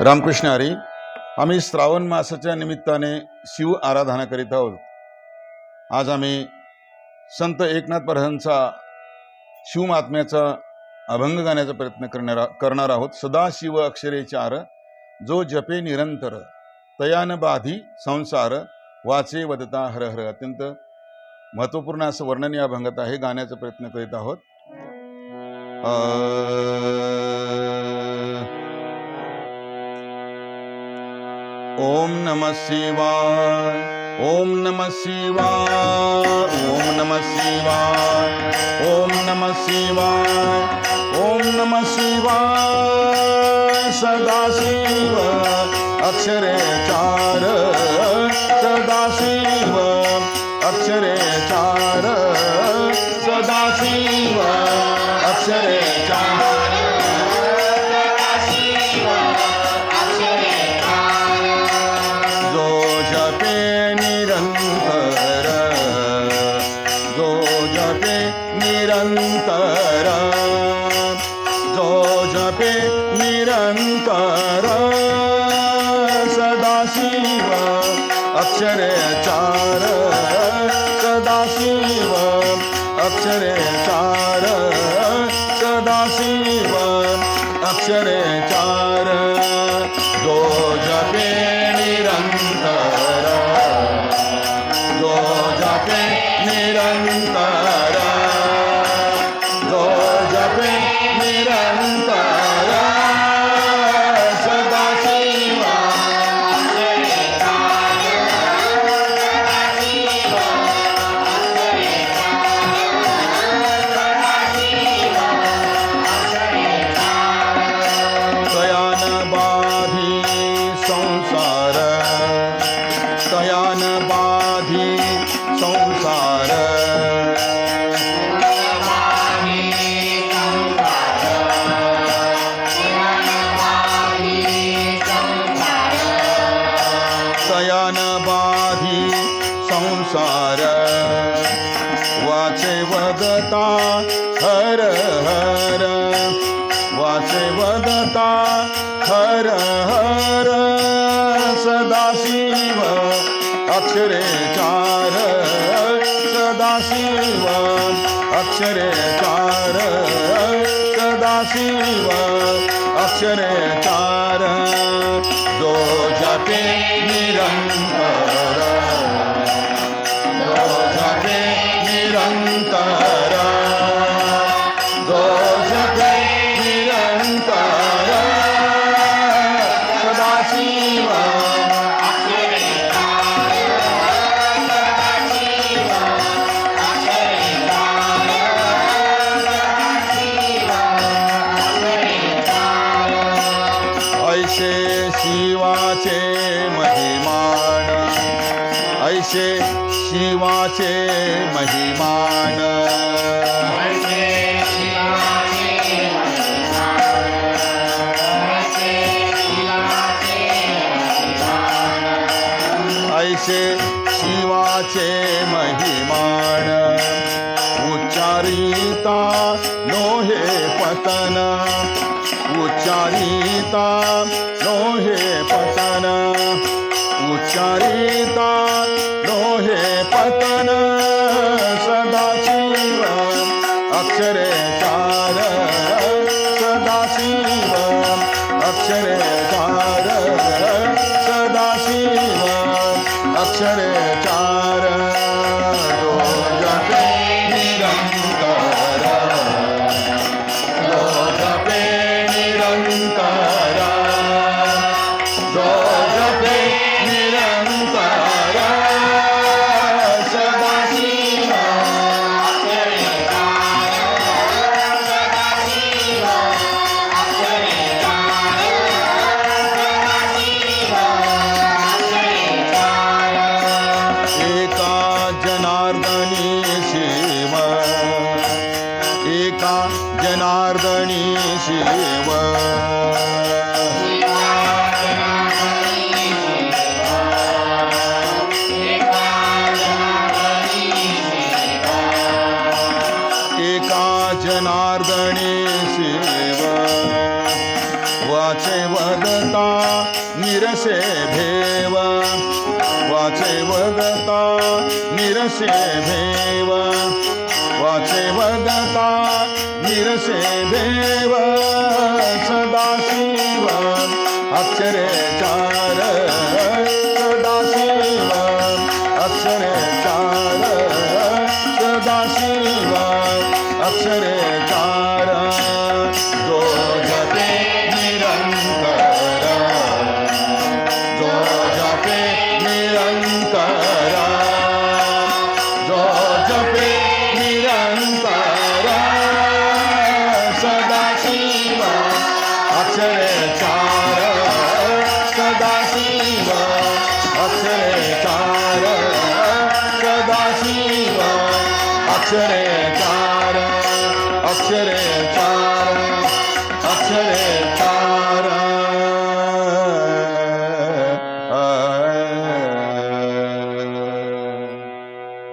रामकृष्ण हरी आम्ही श्रावण मासाच्या निमित्ताने शिव आराधना करीत आहोत. आज आम्ही संत एकनाथ परहंचा शिवमात्म्याचा अभंग गाण्याचा प्रयत्न करणार करणार आहोत. सदाशिव अक्षरे चार जो जपे निरंतर तयान बाधी संसार वाचे वदता हर हर. अत्यंत महत्त्वपूर्ण असं वर्णन या अभंगात आहे. गाण्याचा प्रयत्न करीत आहोत. ओम नमः शिवाय। ओम नमः शिवाय। ओम नमः शिवाय। ओम नमः शिवाय। ओम नमः शिवाय। सदाशिव अक्षरे चार। सदाशिव अक्षरे जपे निरंतर जो जपे निरंतर सदाशिव अक्षरे चार। सदाशिव अक्षरे चार। सदाशिव अक्षरे चार। जो जपे निरंतर शयन बाधी संसार। वाचे वदता हर हर। वाचे वदता हर हर। सदाशिव अक्षरे चार। सदाशिव अक्षरे चार। सदाशिव अक्षरे चार। जो जाते जो जपे निरंतर जो जपे निरंतर सदाशिव ऐसे शिवाचे महिमान ऐसे शिवाचे महिमान. ऐसे शिवाचे महिमान. उच्चारिता नोहे पतन. उच्चारिता नोहे पतन. उच्चारिता अक्षरे चार वदता निरसे भेव. वाचे वदता निरसे भेव. वाचे वदता निरसे देव अक्षरकार सदाशिव अक्षरकार सदाशिव अक्षरकार अक्षर